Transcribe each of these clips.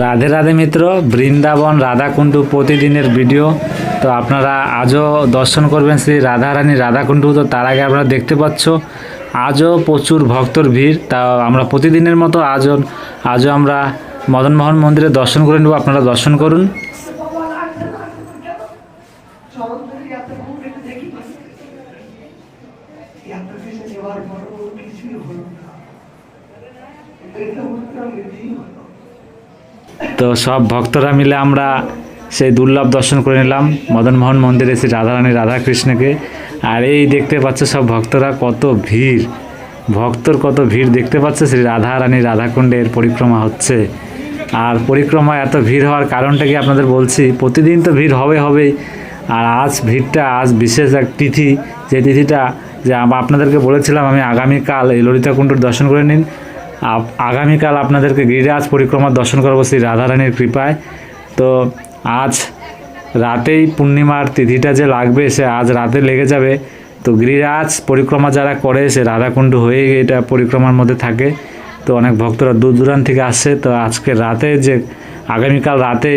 রাধে রাধে মিত্র, বৃন্দাবন রাধাকুণ্ডু প্রতিদিনের ভিডিও। তো আপনারা আজও দর্শন করবেন শ্রী রাধারানী রাধাকুণ্ডু, তো তার আগে আপনারা দেখতে পাচ্ছ, আজও প্রচুর ভক্তর ভিড়। তা আমরা প্রতিদিনের মতো আজও আজও আমরা মদনমোহন মন্দিরে দর্শন করে নেব, আপনারা দর্শন করুন। তো সব ভক্তরা মিলে আমরা সেই দুর্লভ দর্শন করে নিলাম। মদনমোহন মন্দিরে শ্রী রাধারানী রাধাকৃষ্ণকে। আর এই দেখতে পাচ্ছে সব ভক্তরা কত ভিড়। ভক্তর কত ভিড় দেখতে পাচ্ছে, শ্রী রাধারানী রাধাকুণ্ডের পরিক্রমা হচ্ছে। আর পরিক্রমা এত ভিড় হওয়ার কারণটা কি আপনাদের বলছি? প্রতিদিন তো ভিড় হবে হবেই আর আজ ভিড়টা, আজ বিশেষ এক তিথি। যে তিথিটা, যে আপনাদেরকে বলেছিলাম আমি আগামীকাল এই ললিতা কুণ্ডুর দর্শন করে নিন। আগামীকাল আপনাদেরকে গিরিরাজ পরিক্রমার দর্শন করব শ্রী রাধারানীর কৃপায়। তো আজ রাতেই পূর্ণিমার তিথিটা যে লাগবে, সে আজ রাতে লেগে যাবে। তো গিরিরাজ পরিক্রমা যারা করে, সে রাধাকুণ্ড হয়ে এটা পরিক্রমার মধ্যে থাকে। তো অনেক ভক্তরা দূর দূরান্ত থেকে আসছে তো আজকে রাতে যে, আগামীকাল রাতে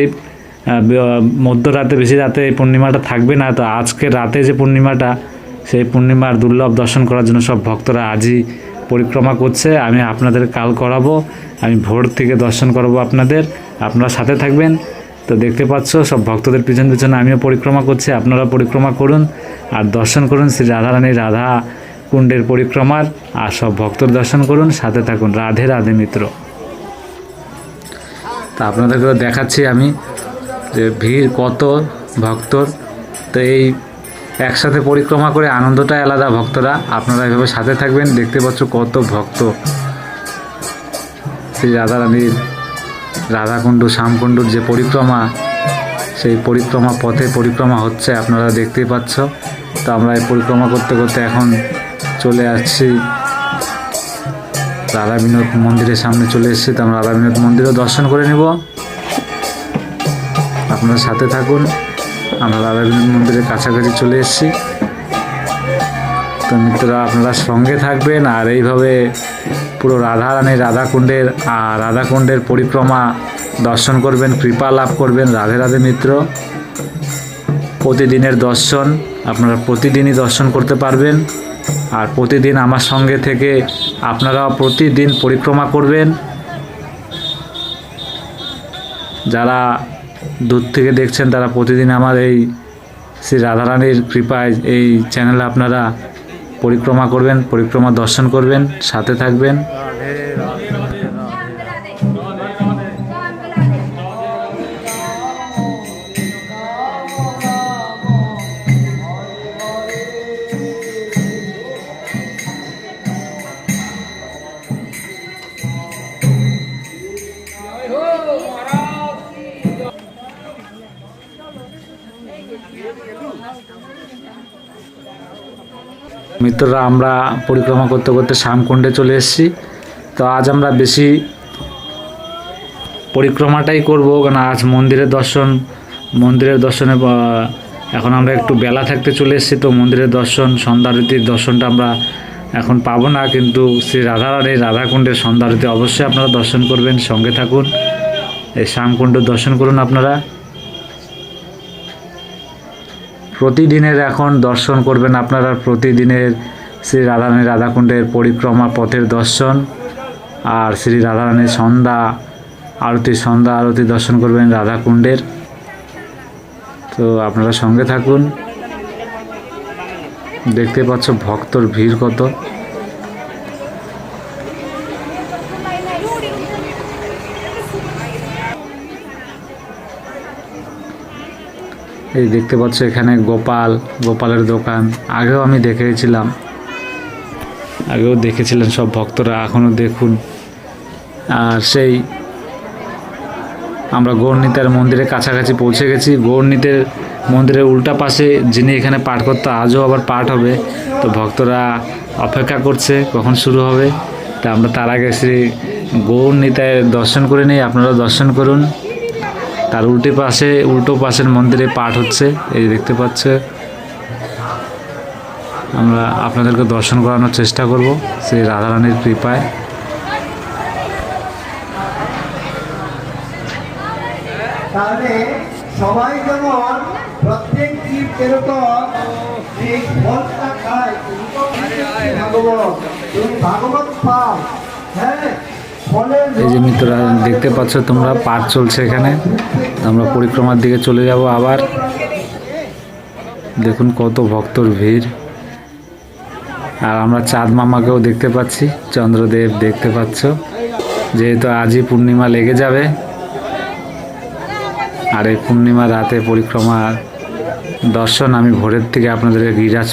মধ্যরাতে, বেশি রাতে এই পূর্ণিমাটা থাকবে না। তো আজকে রাতে যে পূর্ণিমাটা, সেই পূর্ণিমার দুর্লভ দর্শন করার জন্য সব ভক্তরা আজই পরিক্রমা করছে। আমি আপনাদের কাল করাবো, আমি ভোর থেকে দর্শন করাবো আপনাদের। আপনারা সাথে থাকবেন। তো দেখতে পাচ্ছ, সব ভক্তদের পিছন পিছনে আমিও পরিক্রমা করছি। আপনারা পরিক্রমা করুন আর দর্শন করুন। শ্রী রাধারানী রাধা কুণ্ডের পরিক্রমার আর সব ভক্তর দর্শন করুন, সাথে থাকুন রাধে রাধে মিত্র। তা আপনাদেরকেও দেখাচ্ছি আমি যে ভিড়, কত ভক্তর। তো এই একসাথে পরিক্রমা করে আনন্দটাই আলাদা ভক্তরা। আপনারা এভাবে সাথে থাকবেন, দেখতে পাচ্ছ কত ভক্ত। শ্রী রাধারানীর, রাধাকুণ্ড, শ্যামকুণ্ডুর যে পরিক্রমা, সেই পরিক্রমা পথে পরিক্রমা হচ্ছে, আপনারা দেখতেই পাচ্ছ। তো আমরা এই পরিক্রমা করতে করতে এখন চলে আসছি। রাধা বিনোদ মন্দিরের সামনে চলে এসেছি, তো আমরা রাধা বিনোদ মন্দিরও দর্শন করে নেব। আপনারা সাথে থাকুন, আমরা রাধা বিনোদ মন্দিরের কাছাকাছি চলে এসেছি। তো মিত্ররা, আপনারা সঙ্গে থাকবেন আর এইভাবে পুরো রাধারানী রাধাকুণ্ডের আর রাধাকুণ্ডের পরিক্রমা দর্শন করবেন, কৃপা লাভ করবেন। রাধে রাধে মিত্র, প্রতিদিনের দর্শন, আপনারা প্রতিদিনই দর্শন করতে পারবেন। আর প্রতিদিন আমার সঙ্গে থেকে আপনারা প্রতিদিন পরিক্রমা করবেন। যারা দূর থেকে দেখছেন, তারা প্রতিদিন আমার এই শ্রী রাধারানীর কৃপায় এই চ্যানেলে আপনারা পরিক্রমা করবেন, পরিক্রমা দর্শন করবেন, সাথে থাকবেন। মিত্ররা, আমরা পরিক্রমা করতে করতে শ্যামকুণ্ডে চলে এসেছি। তো আজ আমরা বেশি পরিক্রমাটাই করব, কারণ আজ মন্দিরের দর্শন, মন্দিরের দর্শনে এখন আমরা একটু বেলা থাকতে চলে এসেছি, তো মন্দিরের দর্শন, সন্ধ্যারতির দর্শনটা আমরা এখন পাবো না, কিন্তু শ্রী রাধারানী রাধাকুণ্ডের সন্ধ্যারতি অবশ্যই আপনারা দর্শন করবেন, সঙ্গে থাকুন। এই শ্যামকুণ্ড দর্শন করুন আপনারা। প্রতিদিনের এখন দর্শন করবেন আপনারা, প্রতিদিনের শ্রী রাধারানী রাধাকুণ্ডের পরিক্রমা পথের দর্শন আর শ্রী রাধারানীর সন্ধ্যা আরতি সন্ধ্যা আরতি দর্শন করবেন রাধাকুণ্ডের। তো আপনারা সঙ্গে থাকুন। দেখতে পাচ্ছ ভক্তর ভিড় কত। এই দেখতে পাচ্ছ এখানে গোপাল, গোপালের দোকান। আগেও আমি দেখেছিলাম। আগেও দেখেছিলেন সব ভক্তরা এখনও দেখুন। আর সেই আমরা গৌরনীতার মন্দিরের কাছাকাছি পৌঁছে গেছি। গৌরনীতের মন্দিরের উল্টা পাশে যিনি এখানে পাঠ করতে, আজও আবার পাঠ হবে। তো ভক্তরা অপেক্ষা করছে, কখন শুরু হবে। তা আমরা তার আগে শ্রী গৌরনীতায় দর্শন করে নিই। আপনারা দর্শন করুন। তার উল্টে পাশে, উল্টো পাশের মন্দিরে পাঠ হচ্ছে, এই দেখতে পাচ্ছে। আমরা আপনাদেরকে দর্শন করানোর চেষ্টা করব সেই রাধারানীর কৃপায়। সবাই যেমন প্রত্যেক জীব তুমি ভাগবত ভাগবত পাও হ্যাঁ? এই যে মিত্ররা, দেখতে পাচ্ছ তোমরা, পাঠ চলছে এখানে। আমরা পরিক্রমার দিকে চলে যাব আবার। দেখুন কত ভক্তর ভিড়। আর আমরা চাঁদ মামাকেও দেখতে পাচ্ছি, চন্দ্রদেব দেখতে পাচ্ছ। যেহেতু আজই পূর্ণিমা লেগে যাবে, আর এই পূর্ণিমা রাতে পরিক্রমার দর্শন, আমি ভোরের থেকে আপনাদের গিরাজ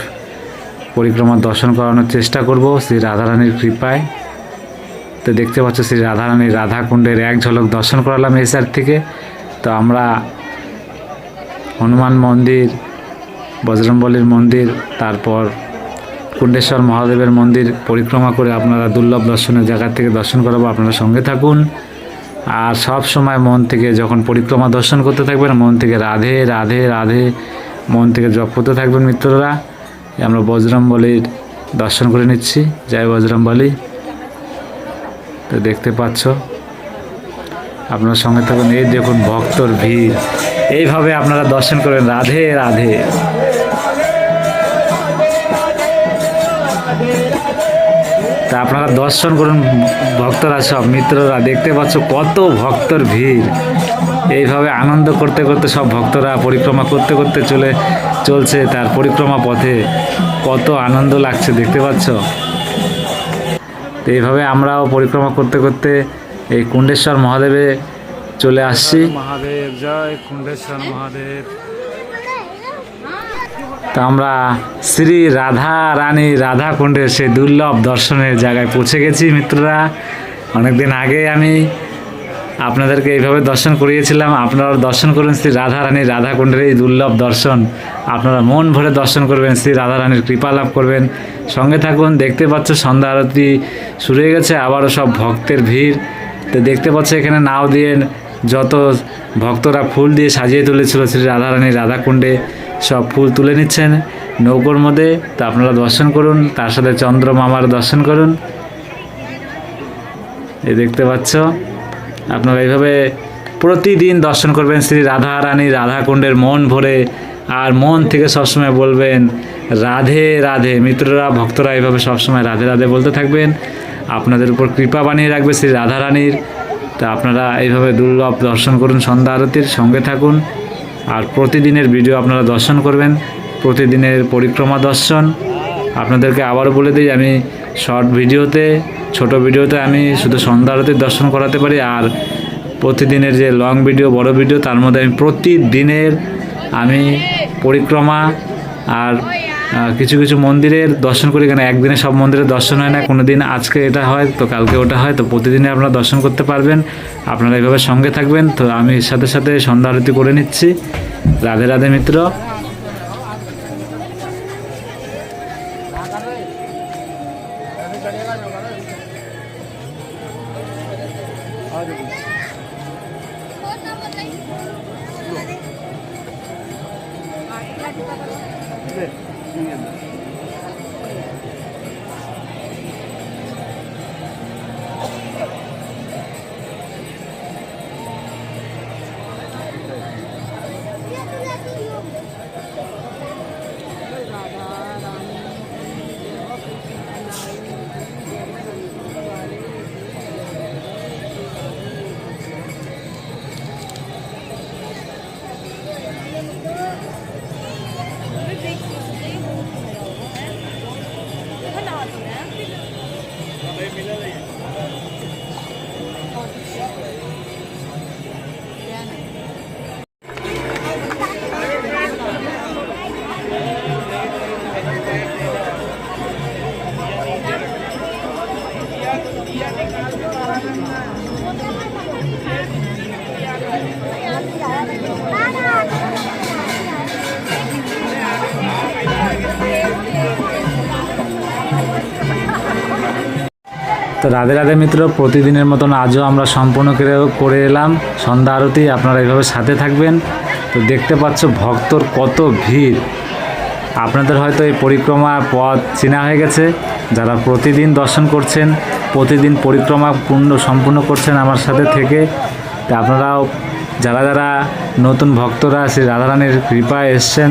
পরিক্রমার দর্শন করানোর চেষ্টা করব, শ্রী রাধারানীর কৃপায়। তো দেখতে পাচ্ছ শ্রী রাধারানী রাধাকুণ্ডের এক ঝলক দর্শন করালাম সাইড থেকে। তো আমরা হনুমান মন্দির, বজরংবলীর মন্দির, তারপর কুণ্ডেশ্বর মহাদেবের মন্দির পরিক্রমা করে আপনারা দুর্লভ দর্শনের জায়গা থেকে দর্শন করাবো। আপনারা সঙ্গে থাকুন। আর সব সময় মন থেকে যখন পরিক্রমা দর্শন করতে থাকবেন, মন থেকে রাধে রাধে রাধে, মন থেকে জপ করতে থাকবেন মিত্ররা। আমরা বজরংবলীর দর্শন করে নিচ্ছি। জয় বজরংবলী। তো দেখতে পাচ্ছ। আপনার সঙ্গে থাকুন। এই দেখুন ভক্তর ভিড়। এইভাবে আপনারা দর্শন করবেন। রাধে রাধে। তা আপনারা দর্শন করুন। ভক্তরা সব, মিত্ররা দেখতে পাচ্ছ কত ভক্তর ভিড়। এইভাবে আনন্দ করতে করতে সব ভক্তরা পরিক্রমা করতে করতে চলে, চলছে তার পরিক্রমা পথে। কত আনন্দ লাগছে, দেখতে পাচ্ছ? তো এইভাবে আমরাও পরিক্রমা করতে করতে এই কুণ্ডেশ্বর মহাদেবে চলে আসছি। মহাদেব জয় কুণ্ডেশ্বর মহাদেব। তো আমরা শ্রী রাধা রানী রাধা কুণ্ডের সেই দুর্লভ দর্শনের জায়গায় পৌঁছে গেছি মিত্ররা। অনেকদিন আগে আমি আপনাদেরকে এইভাবে দর্শন করিয়েছিলাম। আপনারা দর্শন করুন শ্রী রাধা রানী রাধা কুণ্ডের এই দুর্লভ দর্শন। আপনারা মন ভরে দর্শন করবেন, শ্রী রাধা রানীর কৃপা লাভ করবেন। সঙ্গে থাকুন, দেখতে পাচ্ছ সন্ধ্যা আরতি শুরু হয়ে গেছে, আবারও সব ভক্তের ভিড়। তো দেখতে পাচ্ছ এখানে নাও দিয়ে যত ভক্তরা ফুল দিয়ে সাজিয়ে তুলেছিল শ্রী রাধা রানী রাধা কুণ্ডে সব ফুল তুলে নিচ্ছেন নৌকোর মধ্যে। তা আপনারা দর্শন করুন, তার সাথে চন্দ্র মামার দর্শন করুন। এ দেখতে পাচ্ছ। আপনারা এইভাবে প্রতিদিন দর্শন করবেন শ্রী রাধা রানী রাধা কুণ্ডের মন ভরে, আর মন থেকে সবসময় বলবেন, রাধে রাধে। মিত্ররা, ভক্তরা এইভাবে সবসময় রাধে রাধে বলতে থাকবেন। আপনাদের উপর কৃপা বানিয়ে রাখবে শ্রী রাধা রানীর। তা আপনারা এইভাবে দুর্লভ দর্শন করুন, সন্ধ্যা আরতির সঙ্গে থাকুন। আর প্রতিদিনের ভিডিও আপনারা দর্শন করবেন, প্রতিদিনের পরিক্রমা দর্শন। আপনাদেরকে আবারও বলে দিই, আমি শর্ট ভিডিওতে ছোট ভিডিওতে আমি শুধু সন্ধ্যা আরতির দর্শন করাতে পারি আর প্রতিদিনের যে লং ভিডিও, বড় ভিডিও, তার মধ্যে আমি প্রতিদিনের আমি পরিক্রমা আর কিছু কিছু মন্দিরের দর্শন করি। কেন একদিনে সব মন্দিরের দর্শন হয় না। কোনো দিন আজকে এটা হয়, তো কালকে ওটা হয়, তো প্রতিদিনে আপনারা দর্শন করতে পারবেন। আপনারা এভাবে সঙ্গে থাকবেন। তো আমি সাথে সাথে সন্ধ্যা আরতি করে নিচ্ছি। রাধে রাধে মিত্র। ਆ ਜਾਓ। ਲੈ ਕੀ ਅੰਦਰ তো রাধে রাধে মিত্র, প্রতিদিনের মতন আজও আমরা সম্পূর্ণ করে করে এলাম। সন্ধ্যা আরতি, আপনারা এইভাবে সাথে থাকবেন। তো দেখতে পাচ্ছ ভক্তর কত ভিড়। আপনাদের হয়তো এই পরিক্রমা পথ চেনা হয়ে গেছে। যারা প্রতিদিন দর্শন করছেন, প্রতিদিন পরিক্রমা পূর্ণ, সম্পূর্ণ করছেন আমার সাথে থেকে, তা আপনারাও যারা যারা নতুন ভক্তরা শ্রী রাধারানীর কৃপায় এসছেন,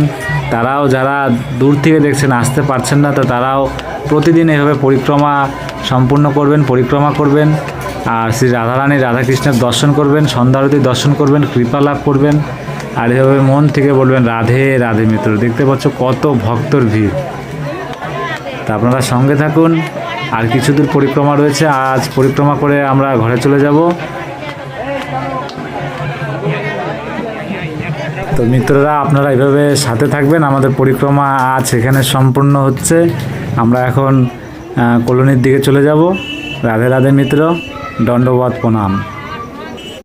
তারাও যারা দূর থেকে দেখছেন, আসতে পারছেন না, তো তারাও প্রতিদিন এভাবে পরিক্রমা সম্পূর্ণ করবেন, পরিক্রমা করবেন, আর শ্রী রাধারানী রাধাকৃষ্ণের দর্শন করবেন সন্ধ্যা আরতি দর্শন করবেন, কৃপা লাভ করবেন, আর এভাবে মন থেকে বলবেন, রাধে রাধে মিত্র। দেখতে পাচ্ছ কত ভক্তর ভিড়। তা আপনারা সঙ্গে থাকুন, আর কিছু দূর পরিক্রমা রয়েছে। আজ পরিক্রমা করে আমরা ঘরে চলে যাব। তো মিত্ররা, আপনারা এভাবে সাথে থাকবেন। আমাদের পরিক্রমা আজ এখানে সম্পূর্ণ হচ্ছে। আমরা এখন কলোনির দিকে চলে যাব। রাধে রাধে মিত্র দণ্ডবাদ প্রণাম।